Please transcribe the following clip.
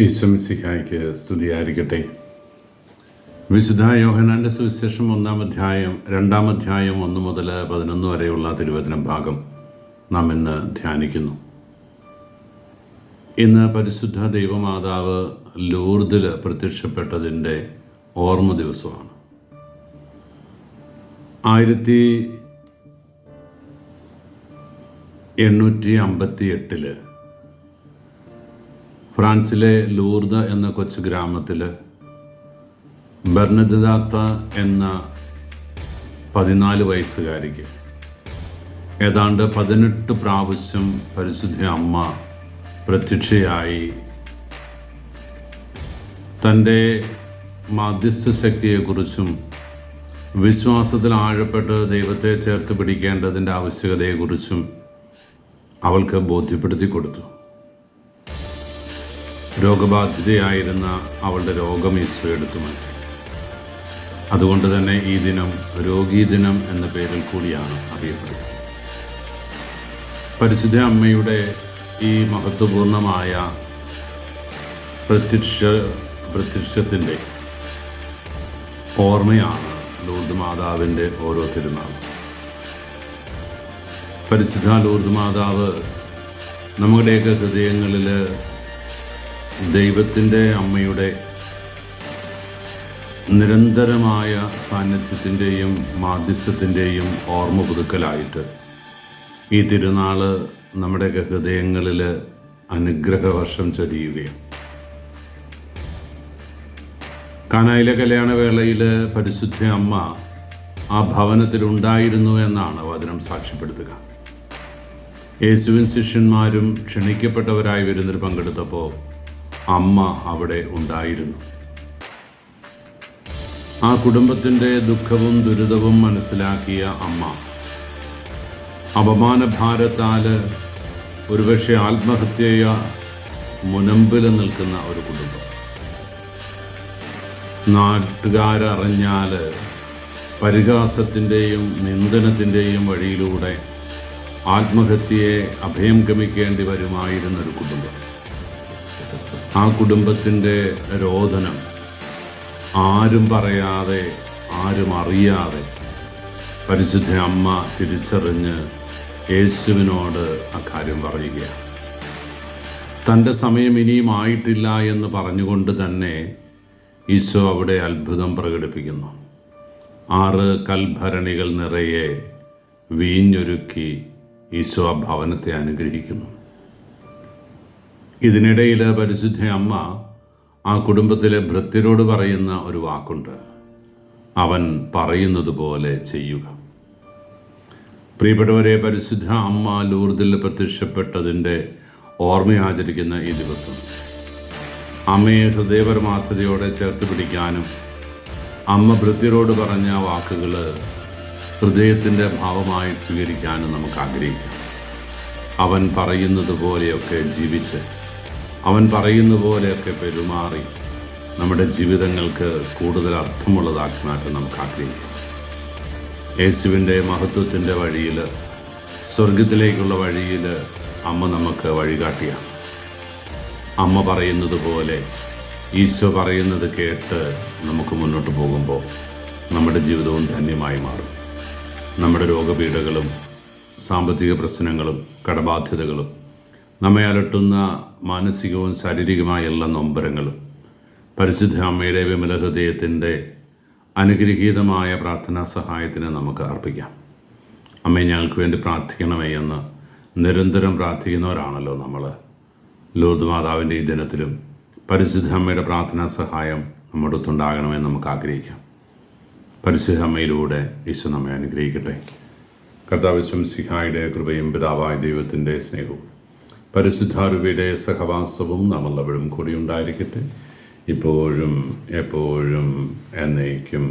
ഈശ്വമിസിഹായ്ക്ക് സ്തുതിയായിരിക്കട്ടെ. വിശുദ്ധ യോഹനാന്റെ സുവിശേഷം ഒന്നാം അധ്യായം രണ്ടാം അധ്യായം ഒന്ന് മുതൽ പതിനൊന്ന് വരെയുള്ള തിരുവചന ഭാഗം നാം ഇന്ന് ധ്യാനിക്കുന്നു. ഇന്ന് പരിശുദ്ധ ദൈവമാതാവ് ലൂർദിൽ പ്രത്യക്ഷപ്പെട്ടതിന്റെ ഓർമ്മ ദിവസമാണ്. ആയിരത്തി എണ്ണൂറ്റി അമ്പത്തി എട്ടിൽ ഫ്രാൻസിലെ ലൂർദ എന്ന കൊച്ചു ഗ്രാമത്തിൽ ബർണദാത്ത എന്ന പതിനാല് വയസ്സുകാരിക്ക്. ഏതാണ്ട് പതിനെട്ട് പ്രാവശ്യം പരിശുദ്ധ അമ്മ പ്രത്യക്ഷയായി. തന്റെ മധ്യസ്ഥ ശക്തിയെക്കുറിച്ചും വിശ്വാസത്തിൽ ആഴപ്പെട്ട് ദൈവത്തെ ചേർത്ത് പിടിക്കേണ്ടതിന്റെ ആവശ്യകതയെക്കുറിച്ചും അവൾക്ക് ബോധ്യപ്പെടുത്തി കൊടുത്തു രോഗബാധിതയായിരുന്ന അവളുടെ രോഗം ഈശോ എടുത്തു മാറ്റി. അതുകൊണ്ട് തന്നെ ഈ ദിനം രോഗീ ദിനം എന്ന പേരിൽ കൂടിയാണ് അറിയപ്പെടുന്നത്. പരിശുദ്ധ അമ്മയുടെ ഈ മഹത്വപൂർണമായ പ്രത്യക്ഷ പ്രത്യക്ഷത്തിന്റെ ഓർമ്മയാണ് ലൂർദ് മാതാവിന്റെ ഓരോ തിരുനാൾ പരിശുദ്ധ ലൂർദ് മാതാവ് നമ്മുടെയൊക്കെ ഹൃദയങ്ങളിൽ ദൈവത്തിന്റെ അമ്മയുടെ നിരന്തരമായ സാന്നിധ്യത്തിന്റെയും മാധ്യസ്ഥത്തിന്റെയും ഓർമ്മ പുതുക്കലായിട്ട് ഈ തിരുനാൾ നമ്മുടെയൊക്കെ ഹൃദയങ്ങളിൽ അനുഗ്രഹവർഷം ചൊരിയുകയാണ്. കാനായിലെ കല്യാണവേളയിൽ പരിശുദ്ധ അമ്മ ആ ഭവനത്തിലുണ്ടായിരുന്നു എന്നാണ് വചനം സാക്ഷ്യപ്പെടുത്തുക. യേശുവിൻ ശിഷ്യന്മാരും ക്ഷണിക്കപ്പെട്ടവരായി വരുന്നതിൽ പങ്കെടുത്തപ്പോൾ അമ്മ അവിടെ ഉണ്ടായിരുന്നു. ആ കുടുംബത്തിന്റെ ദുഃഖവും ദുരിതവും മനസ്സിലാക്കിയ അമ്മ അപമാനഭാരത്താൽ ഒരുപക്ഷെ ആത്മഹത്യയ മുനമ്പിൽ നിൽക്കുന്ന ഒരു കുടുംബം. നാട്ടുകാരറിഞ്ഞാൽ പരിഹാസത്തിന്റെയും നിന്ദനത്തിന്റെയും വഴിയിലൂടെ ആത്മഹത്യയെ അഭയം ഗമിക്കേണ്ടി വരുമായിരുന്നൊരു കുടുംബം. ആ കുടുംബത്തിന്റെ രോദനം ആരും പറയാതെ ആരും അറിയാതെ പരിശുദ്ധ അമ്മ തിരിച്ചറിഞ്ഞ് യേശുവിനോട് അക്കാര്യം പറയുകയാണ്. തന്റെ സമയം ഇനിയും ആയിട്ടില്ല എന്ന് പറഞ്ഞുകൊണ്ട് തന്നെ ഈശോ അവിടെ അത്ഭുതം പ്രകടിപ്പിക്കുന്നു. ആറ് കൽഭരണികൾ നിറയെ വീഞ്ഞൊരുക്കി ഈശോ ആ ഭവനത്തെ അനുഗ്രഹിക്കുന്നു. ഇതിനിടയിൽ പരിശുദ്ധ അമ്മ ആ കുടുംബത്തിലെ ഭൃത്യരോട് പറയുന്ന ഒരു വാക്കുണ്ട്. അവൻ പറയുന്നത് പോലെ ചെയ്യുക. പ്രിയപ്പെട്ടവരെ പരിശുദ്ധ അമ്മ ലൂർദിൽ പ്രത്യക്ഷപ്പെട്ടതിന്റെ ഓർമ്മയാചരിക്കുന്ന ഈ ദിവസം അമ്മയെ ഹൃദയപരമാർത്ഥതയോടെ ചേർത്ത് പിടിക്കാനും അമ്മ ഭൃത്യരോട് പറഞ്ഞ വാക്കുകൾ ഹൃദയത്തിന്റെ ഭാവമായി സ്വീകരിക്കാനും നമുക്ക് ആഗ്രഹിക്കാം. അവൻ പറയുന്നത് പോലെയൊക്കെ ജീവിച്ച് അവൻ പറയുന്ന പോലെയൊക്കെ പെരുമാറി നമ്മുടെ ജീവിതങ്ങൾക്ക് കൂടുതൽ അർത്ഥമുള്ളതാക്കി മാറ്റാൻ നമുക്ക് ആഗ്രഹിക്കാം യേശുവിന്റെ മഹത്വത്തിന്റെ വഴിയിൽ സ്വർഗത്തിലേക്കുള്ള വഴിയിൽ അമ്മ നമുക്ക് വഴികാട്ടിയാണ്. അമ്മ പറയുന്നത് പോലെ ഈശോ പറയുന്നത് കേട്ട് നമുക്ക് മുന്നോട്ട് പോകുമ്പോൾ നമ്മുടെ ജീവിതവും ധന്യമായി മാറും. നമ്മുടെ രോഗപീഠകളും സാമ്പത്തിക പ്രശ്നങ്ങളും കടബാധ്യതകളും നമ്മെ അലട്ടുന്ന മാനസികവും ശാരീരികമായ എല്ലാ നൊമ്പരങ്ങളും. പരിശുദ്ധ അമ്മയുടെ വിമല ഹൃദയത്തിന്റെ അനുഗ്രഹീതമായ പ്രാർത്ഥനാ സഹായത്തിന് നമുക്ക് അർപ്പിക്കാം. അമ്മ ഞങ്ങൾക്ക് വേണ്ടി പ്രാർത്ഥിക്കണമേ എന്ന് നിരന്തരം പ്രാർത്ഥിക്കുന്നവരാണല്ലോ നമ്മൾ ലൂർദ് മാതാവിന്റെ ഈ ദിനത്തിലും പരിശുദ്ധ അമ്മയുടെ പ്രാർത്ഥനാ സഹായം നമ്മുടെ അടുത്തുണ്ടാകണമെന്ന് നമുക്ക് ആഗ്രഹിക്കാം. പരിശുദ്ധ അമ്മയിലൂടെ ഈശോ നമ്മെ അനുഗ്രഹിക്കട്ടെ. കർത്താവ് സിഹായുടെ കൃപയും പിതാവായ ദൈവത്തിന്റെ സ്നേഹവും പരിശുദ്ധാരുവയുടെ സഹവാസവും നമ്മളെപ്പോഴും കൂടി ഉണ്ടായിരിക്കട്ടെ ഇപ്പോഴും എപ്പോഴും എന്നേക്കും.